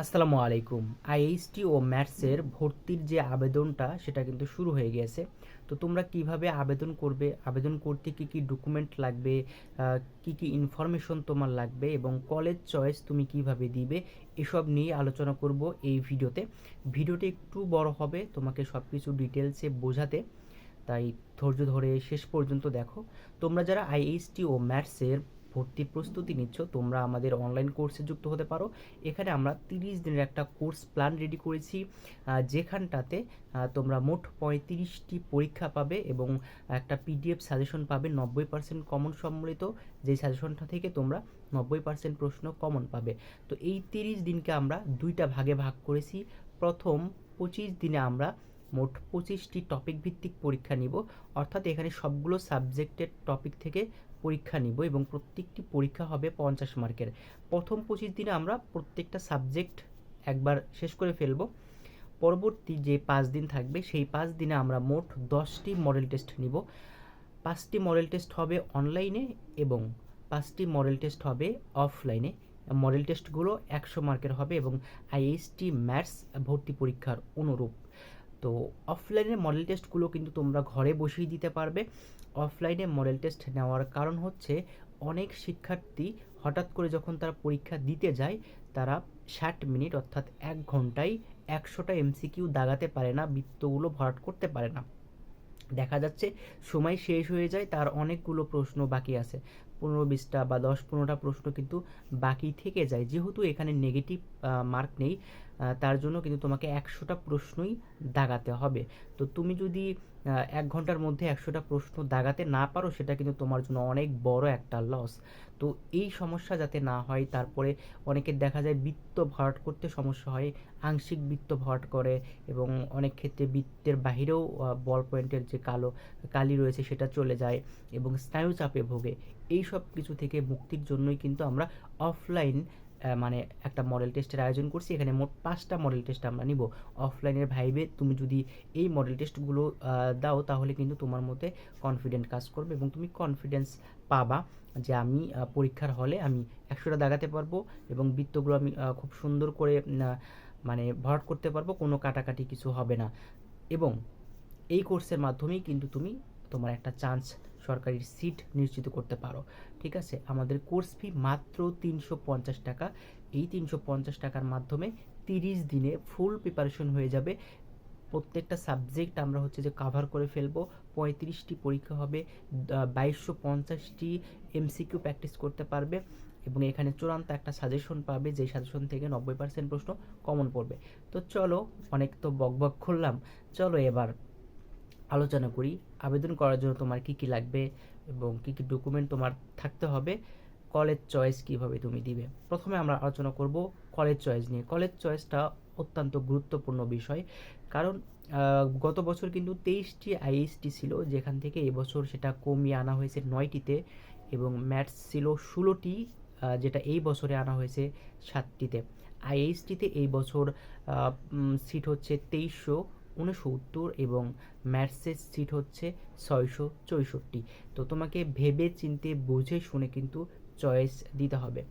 আসসালামু আলাইকুম। আইএইচটি ও ম্যাথসের ভর্তির যে আবেদনটা, সেটা কিন্তু শুরু হয়ে গেছে। তো তোমরা কীভাবে আবেদন করবে? আবেদন করতে কি কি ডকুমেন্ট লাগবে? কি কি ইনফরমেশন তোমার লাগবে? এবং কলেজ চয়েস তুমি কীভাবে দিবে? এসব নিয়ে আলোচনা করব এই ভিডিওতে। ভিডিওটি একটু বড় হবে, তোমাকে সব কিছু ডিটেলসে বোঝাতে। তাই ধৈর্য ধরে শেষ পর্যন্ত দেখো। তোমরা যারা আইএইচটি ও ম্যাথসের ভর্তি প্রস্তুতি নিচ্ছ, তোমরা আমাদের অনলাইন কোর্সে যুক্ত হতে পারো। এখানে আমরা তিরিশ দিনের একটা কোর্স প্ল্যান রেডি করেছি যেখানটাতে তোমরা মোট পঁয়ত্রিশটি পরীক্ষা পাবে এবং একটা পিডিএফ সাজেশন পাবে নব্বই পার্সেন্ট কমন সম্মিলিত যেই সাজেশনটা থেকে তোমরা নব্বই পার্সেন্ট প্রশ্ন কমন পাবে। তো এই তিরিশ দিনকে আমরা দুইটা ভাগে ভাগ করেছি। প্রথম পঁচিশ দিনে আমরা মোট পঁচিশটি টপিক ভিত্তিক পরীক্ষা নিব। অর্থাৎ এখানে সবগুলো সাবজেক্টের টপিক থেকে পরীক্ষা নিব এবং প্রত্যেকটি পরীক্ষা হবে পঞ্চাশ মার্কের। প্রথম পঁচিশ দিনে আমরা প্রত্যেকটা সাবজেক্ট একবার শেষ করে ফেলব। পরবর্তী যে পাঁচ দিন থাকবে, সেই পাঁচ দিনে আমরা মোট দশটি মডেল টেস্ট নিব। পাঁচটি মডেল টেস্ট হবে অনলাইনে এবং পাঁচটি মডেল টেস্ট হবে অফলাইনে। মডেল টেস্টগুলো একশো মার্কের হবে এবং আইএসটি ম্যাথস ভর্তি পরীক্ষার অনুরূপ। তো অফলাইনে মডেল টেস্টগুলো কিন্তু তোমরা ঘরে বসেই দিতে পারবে। অফলাইনে মডেল টেস্ট নেওয়ার কারণ হচ্ছে অনেক শিক্ষার্থী হঠাৎ করে যখন তারা পরীক্ষা দিতে যায়, তারা ষাট মিনিট অর্থাৎ এক ঘন্টায় একশোটা এমসিকিউ দাগাতে পারে না, বৃত্তগুলো ভরাট করতে পারে না। দেখা যাচ্ছে সময় শেষ হয়ে যায়, তার অনেকগুলো প্রশ্ন বাকি আছে। পনেরো বিশটা বা দশ পনেরোটা প্রশ্ন কিন্তু বাকি থেকে যায়। যেহেতু এখানে নেগেটিভ মার্ক নেই তার জন্য কিন্তু তোমাকে একশোটা প্রশ্নই দাগাতে হবে। তো তুমি যদি এক ঘণ্টার মধ্যে একশোটা প্রশ্ন দাগাতে না পারো, সেটা কিন্তু তোমার জন্য অনেক বড় একটা লস তো এই সমস্যা যাতে না হয়, তারপরে অনেকের দেখা যায় বৃত্ত ভরাট করতে সমস্যা হয়, আংশিক বৃত্ত ভরাট করে এবং অনেক ক্ষেত্রে বৃত্তের বাহিরেও বল পয়েন্টের যে কালো, কালি রয়েছে সেটা চলে যায় এবং স্নায়ু চাপে ভোগে। এই সব কিছু থেকে মুক্তির জন্যই কিন্তু আমরা অফলাইন মানে একটা মডেল টেস্টের আয়োজন করছি। এখানে মোট পাঁচটা মডেল টেস্ট আমরা নিব। অফলাইনের ভাইবে তুমি যদি এই মডেল টেস্টগুলো দাও, তাহলে কিন্তু তোমার মধ্যে কনফিডেন্ট কাজ করবে এবং তুমি কনফিডেন্স পাবা যে আমি পরীক্ষার হলে আমি একশোটা দাগাতে পারব এবং বৃত্তগুলো আমি খুব সুন্দর করে মানে ভরাট করতে পারব। কোনো কাটাকাটি কিছু হবে না। এবং এই কোর্সের মাধ্যমেই কিন্তু তুমি তোমার একটা চান্স সরকারি সিট নিশ্চিত করতে পারো। ঠিক আছে? আমাদের কোর্স ফি মাত্র তিনশো পঞ্চাশ টাকা। এই তিনশো পঞ্চাশ টাকার মাধ্যমে তিরিশ দিনে ফুল প্রিপারেশন হয়ে যাবে। প্রত্যেকটা সাবজেক্ট আমরা হচ্ছে যে কাভার করে ফেলব। পঁয়ত্রিশটি পরীক্ষা হবে বাইশশো পঞ্চাশটি এমসিকিউ প্র্যাকটিস করতে পারবে এবং এখানে চূড়ান্ত একটা সাজেশন পাবে যেই সাজেশন থেকে নব্বই পার্সেন্ট প্রশ্ন কমন পড়বে। তো চলো, অনেক তো বক বক করলাম। চলো এবার আলোচনা করি। আবেদন করার জন্য তোমার কি কি লাগবে এবং কি কি ডকুমেন্ট তোমার থাকতে হবে কলেজ চয়েস কীভাবে তুমি দিবে। প্রথমে আমরা আলোচনা করব কলেজ চয়েস নিয়ে। কলেজ চয়েসটা অত্যন্ত গুরুত্বপূর্ণ বিষয়। কারণ গত বছর কিন্তু তেইশটি আইএসটি ছিল, যেখান থেকে এবছর সেটা কমিয়ে আনা হয়েছে নয়টিতে এবং ম্যাথস ছিল ষোলোটি যেটা এই বছরে আনা হয়েছে সাতটিতে। আইএসটিতে এই বছর সিট হচ্ছে তেইশশো। উনসত্তর এবং ম্যাথসের সিট হচ্ছে ছয়শো চৌষট্টি। তো তোমাকে ভেবে চিনতে বুঝে শুনে কিন্তু চয়েস দিতে হবে।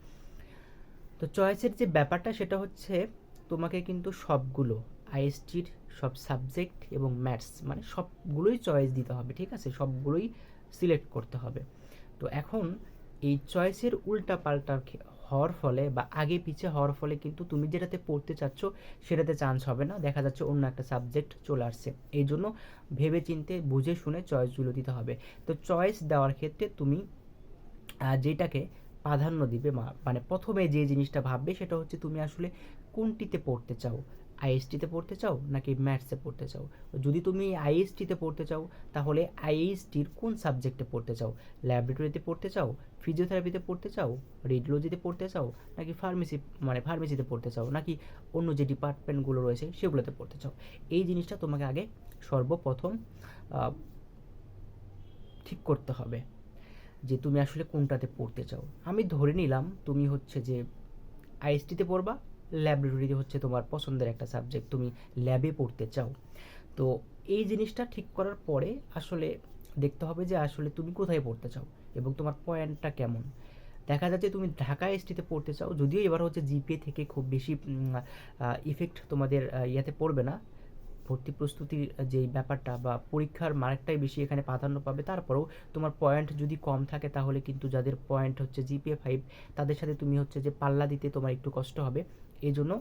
তো চয়েসের যে ব্যাপারটা সেটা হচ্ছে তোমাকে কিন্তু সবগুলো, আইএসটির সব সাবজেক্ট এবং ম্যাথস মানে সবগুলোই চয়েস দিতে হবে, ঠিক আছে? সবগুলোই সিলেক্ট করতে হবে। তো এখন এই চয়েসের উল্টা পাল্টা হওয়ার ফলে বা আগে পিছে হওয়ার ফলে কিন্তু তুমি যেটাতে পড়তে চাচ্ছ, সেটাতে চান্স হবে না। দেখা যাচ্ছে অন্য একটা সাবজেক্ট চলে আসছে। এই জন্য ভেবে চিনতে বুঝে শুনে চয়েসগুলো দিতে হবে। তো চয়েস দেওয়ার ক্ষেত্রে তুমি যেটাকে প্রাধান্য দিবে মানে প্রথমে যে জিনিসটা ভাববে, সেটা হচ্ছে তুমি আসলে কোনটিতে পড়তে চাও? আইএসটিতে পড়তে চাও নাকি ম্যাথসে পড়তে চাও? যদি তুমি আইএসটিতে পড়তে চাও, তাহলে আইএসটির কোন সাবজেক্টে পড়তে চাও? ল্যাবরেটরিতে পড়তে চাও? ফিজিওথেরাপিতে পড়তে চাও? রেডিওলজিতে পড়তে চাও? নাকি ফার্মেসি মানে ফার্মেসিতে পড়তে চাও? নাকি অন্য যে ডিপার্টমেন্টগুলো রয়েছে, সেগুলোতে পড়তে চাও? এই জিনিসটা তোমাকে আগে সর্বপ্রথম ঠিক করতে হবে যে তুমি আসলে কোনটাতে পড়তে চাও। আমি ধরে নিলাম তুমি হচ্ছে যে আইএসটিতে পড়বা ল্যাবরেটরিতে হচ্ছে তোমার পছন্দের একটা সাবজেক্ট তুমি ল্যাবে পড়তে চাও। তো এই জিনিসটা ঠিক করার পরে আসলে দেখতে হবে যে আসলে তুমি কোথায় পড়তে চাও এবং তোমার পয়েন্টটা কেমন। দেখা যাচ্ছে তুমি ঢাকা এসটিতে পড়তে চাও, যদিও এবার হচ্ছে জিপিএ থেকে খুব বেশি ইফেক্ট তোমাদের ইয়াতে পড়বে না। ভর্তি প্রস্তুতির যেই ব্যাপারটা বা পরীক্ষার মার্কটাই বেশি এখানে প্রাধান্য পাবে, তারপরেও তোমার পয়েন্ট যদি কম থাকে তাহলে কিন্তু যাদের পয়েন্ট হচ্ছে জিপিএ ফাইভ তাদের সাথে তুমি হচ্ছে যে পাল্লা দিতে তোমার একটু কষ্ট হবে। এই জন্য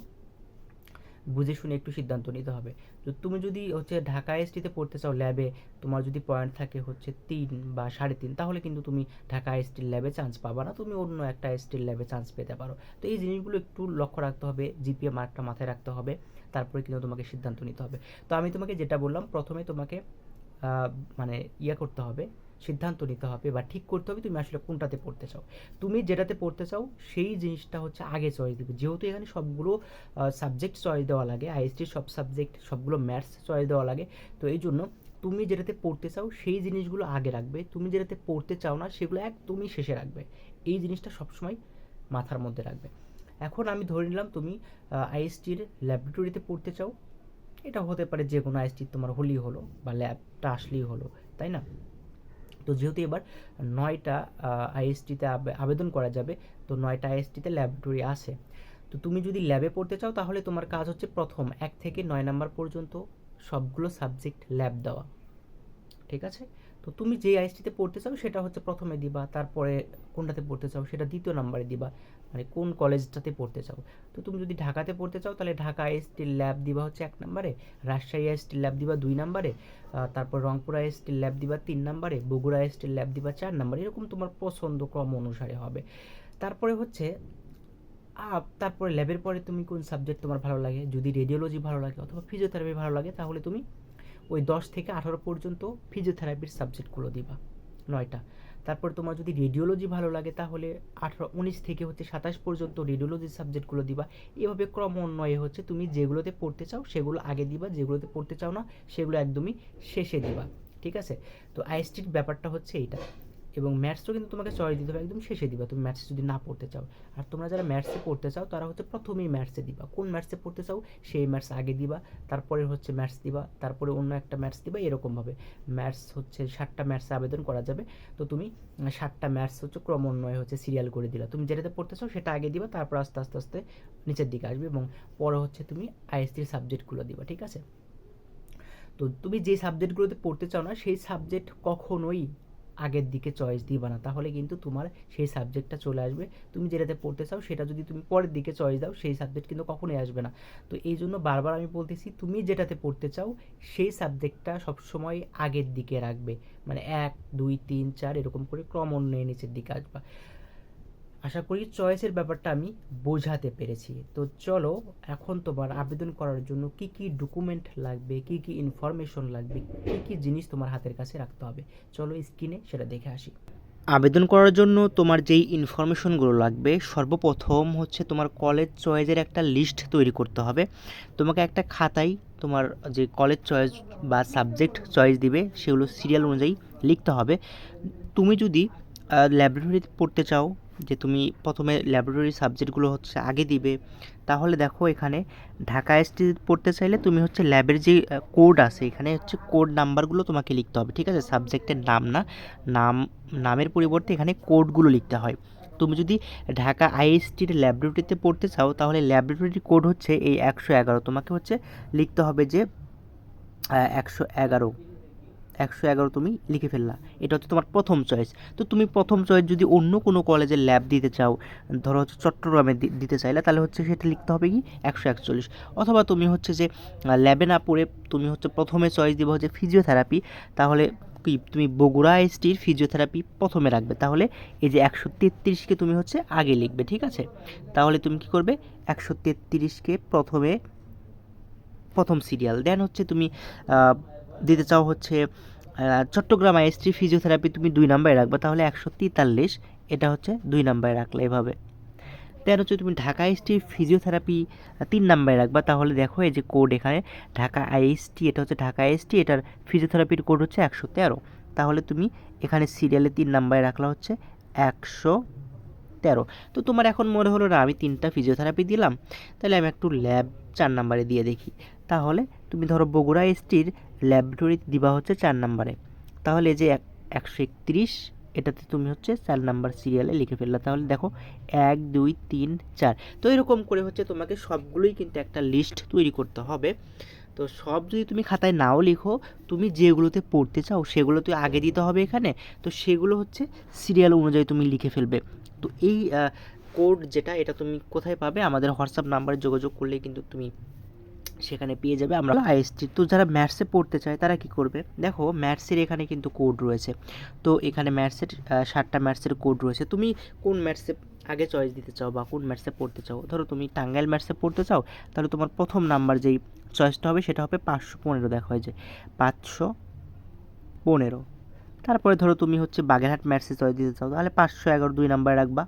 বুঝে শুনে একটু সিদ্ধান্ত নিতে হবে। তো তুমি যদি হচ্ছে ঢাকা এসটিতে পড়তে চাও ল্যাবে তোমার যদি পয়েন্ট থাকে হচ্ছে তিন বা সাড়ে তিন, তাহলে কিন্তু তুমি ঢাকা এসটির ল্যাবে চান্স পাবা না, তুমি অন্য একটা এসটির ল্যাবে চান্স পেতে পারো। তো এই জিনিসগুলো একটু লক্ষ্য রাখতে হবে জিপিএ মার্কটা মাথায় রাখতে হবে, তারপরে কিন্তু তোমাকে সিদ্ধান্ত নিতে হবে। তো আমি তোমাকে যেটা বললাম, প্রথমে তোমাকে মানে ইয়ে করতে হবে সিদ্ধান্ত নিতে হবে বা ঠিক করতে হবে তুমি আসলে কোনটাতে পড়তে চাও। তুমি যেটাতে পড়তে চাও সেই জিনিসটা হচ্ছে আগে চয়েস দেবে। যেহেতু এখানে সবগুলো সাবজেক্ট চয়েস দেওয়া লাগে আইএসটির সব সাবজেক্ট সবগুলো ম্যাথস চয়েস দেওয়া লাগে, তো এই জন্য তুমি যেটাতে পড়তে চাও সেই জিনিসগুলো আগে রাখবে। তুমি যেটাতে পড়তে চাও না সেগুলো একদমই শেষে রাখবে। এই জিনিসটা সবসময় মাথার মধ্যে রাখবে। এখন আমি ধরে নিলাম তুমি আইএসটির ল্যাবরেটরিতে পড়তে চাও। এটা হতে পারে যে কোনো আইএসটি তোমার হলেই হলো বা ল্যাবটা আসলেই হলো, তাই না? তো যেহেতু এবার নয়টা আইএসটিতে আবেদন করা যাবে, তো নয়টা আইএসটিতে ল্যাবরেটরি আছে তো তুমি যদি ল্যাবে পড়তে চাও, তাহলে তোমার কাজ হচ্ছে প্রথম এক থেকে নয় নাম্বার পর্যন্ত সবগুলো সাবজেক্ট ল্যাব দেওয়া। ঠিক আছে? তো তুমি যে আইএসটিতে পড়তে চাও, সেটা হচ্ছে প্রথমে দিবা, তারপরে কোনটাতে পড়তে চাও, সেটা দ্বিতীয় নাম্বারে দিবা মানে কোন কলেজটাতে পড়তে চাও। তো তুমি যদি ঢাকাতে পড়তে চাও, তাহলে ঢাকা আইএসটির ল্যাব দিবা হচ্ছে এক নাম্বারে, রাজশাহী আইএসটির ল্যাব দিবা দুই নাম্বারে তারপর রংপুর আইএসটির ল্যাব দিবা তিন নাম্বারে, বগুড়া আইএসটির ল্যাব দিবা চার নাম্বারে, এরকম তোমার পছন্দ ক্রম অনুসারে হবে। তারপরে হচ্ছে তারপরে ল্যাবের পরে তুমি কোন সাবজেক্ট তোমার ভালো লাগে? যদি রেডিওলজি ভালো লাগে অথবা ফিজিওথেরাপি ভালো লাগে, তাহলে তুমি ওই দশ থেকে আঠারো পর্যন্ত ফিজিওথেরাপির সাবজেক্টগুলো দিবা, নয়টা। তারপর তোমার যদি রেডিওলজি ভালো লাগে, তাহলে আঠারো, উনিশ থেকে হচ্ছে সাতাশ পর্যন্ত রেডিওলজির সাবজেক্টগুলো দিবা। এভাবে ক্রমান্বয়ে হচ্ছে তুমি যেগুলোতে পড়তে চাও, সেগুলো আগে দিবা, যেগুলোতে পড়তে চাও না, সেগুলো একদমই শেষে দিবা, ঠিক আছে? তো আইএসটির ব্যাপারটা হচ্ছে এইটা। এবং ম্যাথসও কিন্তু তোমাকে চয়েস দিতে হবে, একদম শেষে দিবা। তুমি ম্যাথস যদি না পড়তে চাও। আর তোমরা যারা ম্যাথসে পড়তে চাও, তারা হচ্ছে প্রথমেই ম্যাথসে দিবা। কোন ম্যাথসে পড়তে চাও, সেই ম্যাথস আগে দিবা। তারপরে হচ্ছে ম্যাথস দিবা। তারপরে অন্য একটা ম্যাথস দিবা এরকমভাবে ম্যাথস হচ্ছে ষাটটা ম্যাথসে আবেদন করা যাবে। তো তুমি ষাটটা ম্যাথস হচ্ছে ক্রমান্বয়ে হচ্ছে সিরিয়াল করে দিলা। তুমি যেটাতে পড়তে চাও, সেটা আগে দিবা। তারপর আস্তে আস্তে আস্তে নিচের দিকে আসবে এবং পরে হচ্ছে তুমি আইএসটির সাবজেক্টগুলো দিবা, ঠিক আছে? তো তুমি যে সাবজেক্টগুলোতে পড়তে চাও না, সেই সাবজেক্ট কখনোই আগের দিকে চয়েস দিবা না। তাহলে কিন্তু তোমার সেই সাবজেক্টটা চলে আসবে। তুমি যেটাতে পড়তে চাও, সেটা যদি তুমি পরের দিকে চয়েস দাও, সেই সাবজেক্ট কিন্তু কখনোই আসবে না। তো এই জন্য বারবার আমি বলতেছি, তুমি যেটাতে পড়তে চাও, সেই সাবজেক্টটা সবসময় আগের দিকে রাখবে। মানে এক, দুই, তিন, চার, এরকম করে ক্রম নিচের দিকে আসবা। আশা করি চয়েসের ব্যাপারটা আমি বোঝাতে পেরেছি। তো চলো, এখন তোমার আবেদন করার জন্য কি কি ডকুমেন্ট লাগবে, কি কি ইনফরমেশন লাগবে, কি কি জিনিস তোমার হাতের কাছে রাখতে হবে? চলো স্ক্রিনে সেটা দেখে আসি। আবেদন করার জন্য তোমার যেই ইনফরমেশনগুলো লাগবে, সর্বপ্রথম হচ্ছে তোমার কলেজ চয়েসের একটা লিস্ট তৈরি করতে হবে। তোমাকে একটা খাতায় তোমার যে কলেজ চয়েস বা সাবজেক্ট চয়েস দিবে, সেগুলো সিরিয়াল অনুযায়ী লিখতে হবে। তুমি যদি ল্যাবরেটরিতে পড়তে চাও যে তুমি প্রথমে ল্যাবরেটরি সাবজেক্টগুলো হচ্ছে আগে দিবে, তাহলে দেখো এখানে ঢাকা এসটি পড়তে চাইলে তুমি হচ্ছে ল্যাবের যে কোড আছে, এখানে হচ্ছে কোড নাম্বারগুলো তোমাকে লিখতে হবে, ঠিক আছে? সাবজেক্টের নাম না, নাম, নামের পরিবর্তে এখানে কোডগুলো লিখতে হয়। তুমি যদি ঢাকা আইএসটির ল্যাবরেটরিতে পড়তে চাও, তাহলে ল্যাবরেটরি কোড হচ্ছে এই একশো এগারো, তোমাকে হচ্ছে লিখতে হবে যে একশো এগারো। একশো এগারো তুমি লিখে ফেললা। এটা হচ্ছে তোমার প্রথম চয়েস তো তুমি প্রথম চয়েস যদি অন্য কোনো কলেজের ল্যাব দিতে চাও, ধরো হচ্ছে চট্টগ্রামে দিতে চাইলে, তাহলে হচ্ছে সেটা লিখতে হবে কি? একশো একচল্লিশ। অথবা তুমি হচ্ছে যে ল্যাবে না পড়ে তুমি হচ্ছে প্রথমে চয়েস দিবে হচ্ছে ফিজিওথেরাপি তাহলে কি? তুমি বগুড়া এসটির ফিজিওথেরাপি প্রথমে রাখবে। তাহলে এই যে একশো তেত্রিশকে তুমি হচ্ছে আগে লিখবে, ঠিক আছে? তাহলে তুমি কি করবে? একশো তেত্রিশকে প্রথমে, প্রথম সিরিয়াল দেন হচ্ছে তুমি দিতে চাও হচ্ছে চট্টগ্রাম আইএসটি ফিজিওথেরাপি তুমি দুই নাম্বারে রাখবে, তাহলে একশো তেতাল্লিশ, এটা হচ্ছে দুই নাম্বারে রাখলে এভাবে। দেন হচ্ছে তুমি ঢাকা আইএসটি ফিজিওথেরাপি তিন নাম্বারে রাখবা, তাহলে দেখো এই যে কোড এখানে, ঢাকা আইএসটি, এটা হচ্ছে ঢাকা আইএসটি, এটার ফিজিওথেরাপির কোড হচ্ছে একশো তেরো। তাহলে তুমি এখানে সিরিয়ালে তিন নাম্বারে রাখলা হচ্ছে একশো তেরো। তো তোমার এখন মনে হলো, না, আমি তিনটা ফিজিওথেরাপি দিলাম, তাহলে আমি একটু ল্যাব চার নাম্বারে দিয়ে দেখি। তাহলে তুমি ধরো বগুড়া এসটির ল্যাবরেটরি দিবা হচ্ছে চার নাম্বারে। তাহলে যে এক- একশো একত্রিশ, এটাতে তুমি হচ্ছে চার নাম্বার সিরিয়ালে লিখে ফেললে। তাহলে দেখো, এক, দুই, তিন, চার। তো এরকম করে হচ্ছে তোমাকে সবগুলোই কিন্তু একটা লিস্ট তৈরি করতে হবে। তো সব যদি তুমি খাতায় নাও লিখো, তুমি যেগুলোতে পড়তে চাও সেগুলো তো আগে দিতে হবে এখানে। তো সেগুলো হচ্ছে সিরিয়াল অনুযায়ী তুমি লিখে ফেলবে। তো এই কোড যেটা, এটা তুমি কোথায় পাবে? আমাদের হোয়াটসঅ্যাপ নাম্বারে যোগাযোগ করলে কিন্তু তুমি সেখানে পেয়ে যাবে। আমরা আইএসটি তো যারা ম্যাথসে পড়তে চায়, তারা কি করবে? দেখো ম্যাথসের এখানে কিন্তু কোড রয়েছে। তো এখানে ম্যাথসের সাতটা ম্যাথসের কোড রয়েছে। তুমি কোন ম্যাথসে আগে চয়েস দিতে চাও বা কোন ম্যাথসে পড়তে চাও? ধরো তুমি টাঙ্গাইল ম্যাথসে পড়তে চাও, তাহলে তোমার প্রথম নাম্বার যেই চয়েসটা হবে, সেটা হবে পাঁচশো পনেরো। দেখা হয় যে, পাঁচশো পনেরো। তারপরে ধরো তুমি হচ্ছে বাগেরহাট ম্যাথসে চয়েস দিতে চাও, তাহলে পাঁচশো এগারো দুই নাম্বার রাখবা।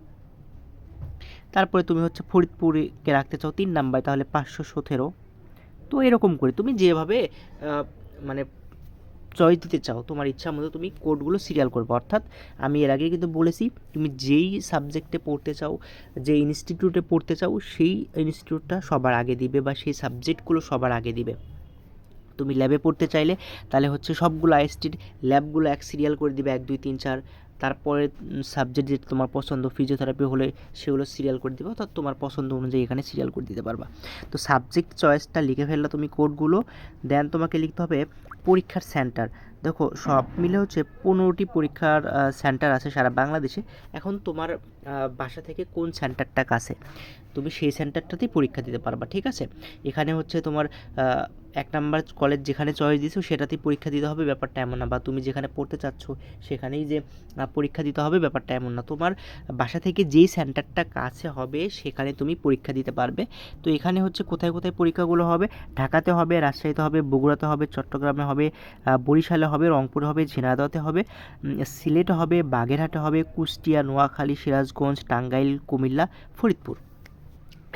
তারপরে তুমি হচ্ছে ফরিদপুরকে রাখতে চাও তিন নাম্বার তাহলে পাঁচশো সতেরো। তো এরকম করে। তুমি যেভাবে মানে চয়েস দিতে চাও, তোমার ইচ্ছা মতো তুমি কোডগুলো সিরিয়াল করবে। অর্থাৎ আমি এর আগে কিন্তু বলেছি, তুমি যেই সাবজেক্টে পড়তে চাও যে ইনস্টিটিউটে পড়তে চাও, সেই ইনস্টিটিউটটা সবার আগে দিবে বা সেই সাবজেক্টগুলো সবার আগে দিবে। তুমি ল্যাবে পড়তে চাইলে, তাহলে হচ্ছে সবগুলো আইএসটির ল্যাবগুলো এক সিরিয়াল করে দিবে, এক, দুই, তিন, চার তারপরে সাবজেক্ট যেটা তোমার পছন্দ ফিজিওথেরাপি হলে সেগুলো সিরিয়াল করে দিবে, অর্থাৎ তোমার পছন্দ অনুযায়ী এখানে সিরিয়াল করে দিতে পারবা। তো সাবজেক্ট চয়েসটা লিখে ফেললে তুমি কোডগুলো দেন তোমাকে লিখতে হবে পরীক্ষার সেন্টার দেখো, সব মিলে হচ্ছে পনেরোটি পরীক্ষার সেন্টার আছে সারা বাংলাদেশে। এখন তোমার বাসা থেকে কোন সেন্টারটা কাছে? তুমি সেই সেন্টারটাতেই পরীক্ষা দিতে পারবা, ঠিক আছে? এখানে হচ্ছে তোমার এক নাম্বার কলেজ যেখানে চয়েস দিয়েছ সেটাতেই পরীক্ষা দিতে হবে, ব্যাপারটা এমন না। বা তুমি যেখানে পড়তে চাচ্ছ, সেখানেই যে পরীক্ষা দিতে হবে, ব্যাপারটা এমন না। তোমার বাসা থেকে যেই সেন্টারটা কাছে হবে, সেখানে তুমি পরীক্ষা দিতে পারবে। তো এখানে হচ্ছে কোথায় কোথায় পরীক্ষাগুলো হবে? ঢাকাতে হবে, রাজশাহীতে হবে, বগুড়াতে হবে, চট্টগ্রামে হবে বরিশালে হবে, রংপুরে হবে, ঝিনাইদহতে হবে সিলেটে হবে, বাগেরহাটে হবে, কুষ্টিয়া, নোয়াখালী, সিরাজগঞ্জ, টাঙ্গাইল, কুমিল্লা, ফরিদপুর।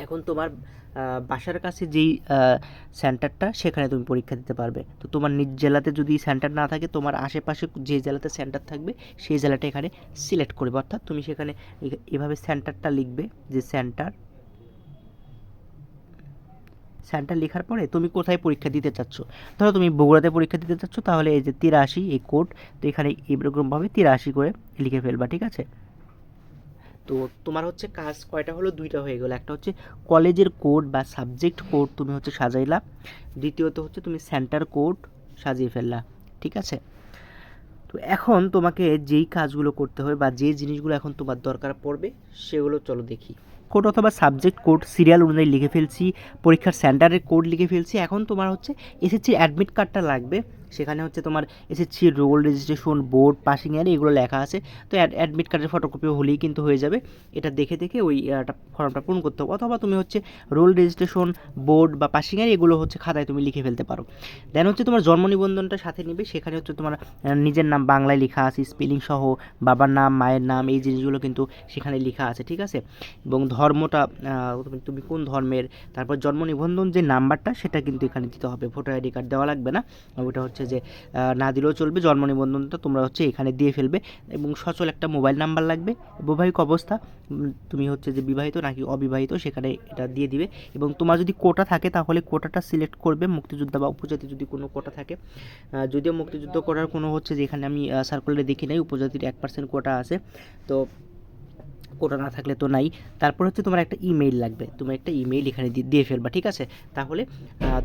এখন তোমার বাসার কাছে যেই সেন্টারটা সেখানে তুমি পরীক্ষা দিতে পারবে। তো তোমার নিজ জেলাতে যদি সেন্টার না থাকে, তোমার আশেপাশে যে জেলাতে সেন্টার থাকবে, সেই জেলাটা এখানে সিলেক্ট করবে। অর্থাৎ তুমি সেখানে এভাবে সেন্টারটা লিখবে যে সেন্টার সেন্টার লেখার পরে তুমি কোথায় পরীক্ষা দিতে চাচ্ছ? ধরো তুমি বগুড়াতে পরীক্ষা দিতে চাচ্ছ, তাহলে এই যে তিরাশি, এই কোড, তো এখানে এরকমভাবে তিরাশি করে লিখে ফেলবা, ঠিক আছে? তো তোমার হচ্ছে কাজ কয়টা হলো? দুইটা হয়ে গেলো। একটা হচ্ছে কলেজের কোড বা সাবজেক্ট কোড তুমি হচ্ছে সাজাইলা। দ্বিতীয়ত হচ্ছে তুমি সেন্টার কোড সাজিয়ে ফেললা, ঠিক আছে? তো এখন তোমাকে যেই কাজগুলো করতে হবে বা যে জিনিসগুলো এখন তোমার দরকার পড়বে, সেগুলো চলো দেখি। কোড অথবা সাবজেক্ট কোড, সিরিয়াল অনুযায়ী লিখে ফেলছি, পরীক্ষার সেন্টারের কোড লিখে ফেলছি। এখন তোমার হচ্ছে এসএসসির অ্যাডমিট কার্ডটা লাগবে। সেখানে হচ্ছে তোমার SSC roll registration board passing year এগুলো লেখা আছে। তো অ্যাডমিট কার্ডের ফটোকপি হলেই কিন্তু হয়ে যাবে। এটা দেখে দেখে ওই ফর্মটা পূরণ করতে হবে। অথবা তুমি হচ্ছে রোল রেজিস্ট্রেশন বোর্ড বা পাসিং ইয়ার এগুলো হচ্ছে খাতায় তুমি লিখে ফেলতে পারো। দেন হচ্ছে তোমার জন্ম নিবন্ধনটা সাথে নিবে। সেখানে হচ্ছে তোমার নিজের নাম বাংলায় লেখা আছে স্পেলিং সহ, বাবার নাম, মায়ের নাম, এই জিনিসগুলো কিন্তু সেখানে লেখা আছে, ঠিক আছে? এবং ধর্মটা তুমি- তুমি কোন ধর্মের, তারপর জন্ম নিবন্ধন যে নাম্বারটা সেটা কিন্তু এখানে দিতে হবে। ভোটার আইডি কার্ড দেওয়া লাগবে না। ওটা হচ্ছে যে না দিলেও চলবে, জন্ম নিবন্ধনটা তোমরা হচ্ছে এখানে দিয়ে ফেলবে এবং সচল একটা মোবাইল নাম্বার লাগবে, বৈবাহিক অবস্থা তুমি হচ্ছে যে বিবাহিত নাকি অবিবাহিত সেখানে এটা দিয়ে দিবে এবং তোমার যদি কোটা থাকে তাহলে কোটাটা সিলেক্ট করবে মুক্তিযোদ্ধা বা উপজাতি যদি কোনো কোটা থাকে। যদিও মুক্তিযুদ্ধ করার কোনো হচ্ছে যে এখানে আমি সার্কুলারে দেখি নাই, উপজাতির এক পার্সেন্ট কোটা আছে। তো কোটা না থাকলে তো নাই। তারপর হচ্ছে তোমার একটা ইমেইল লাগবে। তুমি একটা ইমেইল এখানে দিয়ে- ফেলবা, ঠিক আছে? তাহলে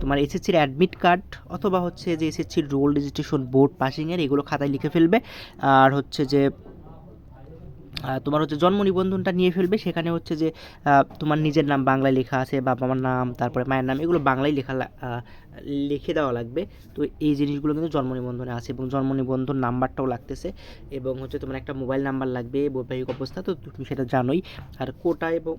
তোমার এসএসসির অ্যাডমিট কার্ড অথবা হচ্ছে যে এসএসসির রোল রেজিস্ট্রেশন বোর্ড পাসিংয়ের এগুলো খাতায় লিখে ফেলবে। আর হচ্ছে যে তোমার হচ্ছে জন্ম নিবন্ধনটা নিয়ে ফেলবে। সেখানে হচ্ছে যে তোমার নিজের নাম বাংলায় লেখা আছে, বাবা মার নাম, তারপরে মায়ের নাম, এগুলো বাংলায় লেখা লিখে দেওয়া লাগবে। তো এই জিনিসগুলো কিন্তু জন্ম নিবন্ধনে আছে এবং জন্ম নিবন্ধন নাম্বারটাও লাগতেছে এবং হচ্ছে তোমার একটা মোবাইল নাম্বার লাগবে, বৈবাহিক অবস্থা, তো তুমি সেটা জানোই। আর কোটা এবং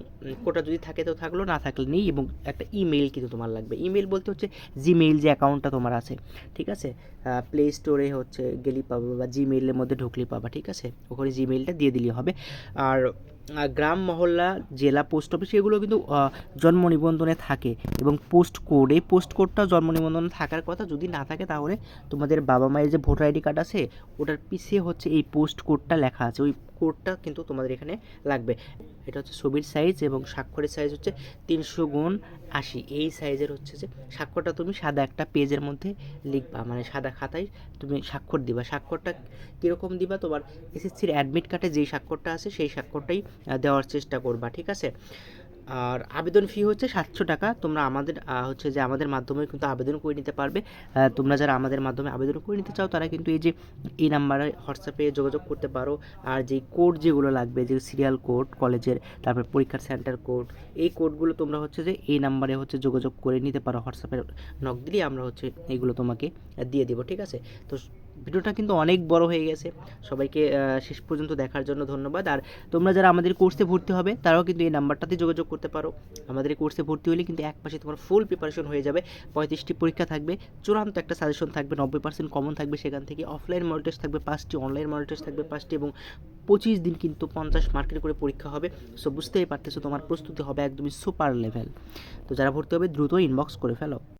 কোটা যদি থাকে তো থাকল, না থাকলে নেই এবং একটা ইমেল কিন্তু তোমার লাগবে। ইমেল বলতে হচ্ছে জিমেইল যে অ্যাকাউন্টটা তোমার আছে, ঠিক আছে? প্লে স্টোরে হচ্ছে গেলি পাবে বা জিমেইলের মধ্যে ঢুকলি পাবা, ঠিক আছে? ওখানে জিমেইলটা দিয়ে দিলেই হবে। আর গ্রাম, মহল্লা, জেলা, পোস্ট অফিস, এগুলো কিন্তু জন্ম নিবন্ধনে থাকে এবং পোস্ট কোড, এই পোস্ট কোডটা জন্ম নিবন্ধনে থাকার কথা যদি না থাকে তাহলে তোমাদের বাবা মায়ের যে ভোটার আইডি কার্ড আছে, ওটার পিছিয়ে হচ্ছে এই পোস্ট কোডটা লেখা আছে। ওই কোডটা কিন্তু তোমাদের এখানে লাগবে। এটা হচ্ছে ছবির সাইজ এবং স্বাক্ষরের সাইজ হচ্ছে তিনশো গুণ আশি। এই সাইজের হচ্ছে যে স্বাক্ষরটা তুমি সাদা একটা পেজের মধ্যে লিখবা। মানে সাদা খাতায় তুমি স্বাক্ষর দিবা। স্বাক্ষরটা কীরকম দিবা? তোমার এসএসসির অ্যাডমিট কার্ডে যেই স্বাক্ষরটা আছে সেই স্বাক্ষরটাই দেওয়ার চেষ্টা করবা। ঠিক আছে? আর আবেদন ফি হচ্ছে সাতশো টাকা। তোমরা আমাদের হচ্ছে যে আমাদের মাধ্যমে কিন্তু আবেদন করে নিতে পারবে। তোমরা যারা আমাদের মাধ্যমে আবেদন করে নিতে চাও, তারা কিন্তু এই যে এই নাম্বারে হোয়াটসঅ্যাপে যোগাযোগ করতে পারো। আর যেই কোড যেগুলো লাগবে, যে সিরিয়াল কোড কলেজের, তারপর পরীক্ষার সেন্টার কোড এই কোডগুলো তোমরা হচ্ছে যে এই নাম্বারে হচ্ছে যোগাযোগ করে নিতে পারো। হোয়াটসঅ্যাপে নক দিলেই আমরা হচ্ছে এইগুলো তোমাকে দিয়ে দেবো, ঠিক আছে? তো ভিডিওটা কিন্তু অনেক বড় হয়ে গেছে। সবাইকে শেষ পর্যন্ত দেখার জন্য ধন্যবাদ। আর তোমরা যারা আমাদের কোর্সে ভর্তি হবে, তারাও কিন্তু এই নাম্বারটাতে যোগাযোগ করতে পারো। আমাদের কোর্সে ভর্তি হলে কিন্তু এক মাসে তোমার ফুল প্রিপারেশন হয়ে যাবে। পঁয়ত্রিশটি পরীক্ষা থাকবে, চূড়ান্ত একটা সাজেশন থাকবে, নব্বই পার্সেন্ট কমন থাকবে সেখান থেকে। অফলাইন মডেল টেস্ট থাকবে, পাঁচটি অনলাইন মডেল টেস্ট থাকবে, পাঁচটি এবং পঁচিশ দিন কিন্তু পঞ্চাশ মার্কের করে পরীক্ষা হবে। সো বুঝতেই পারতেছো, তোমার প্রস্তুতি হবে একদমই সুপার লেভেল তো যারা ভর্তি হবে, দ্রুত ইনবক্স করে ফেলো।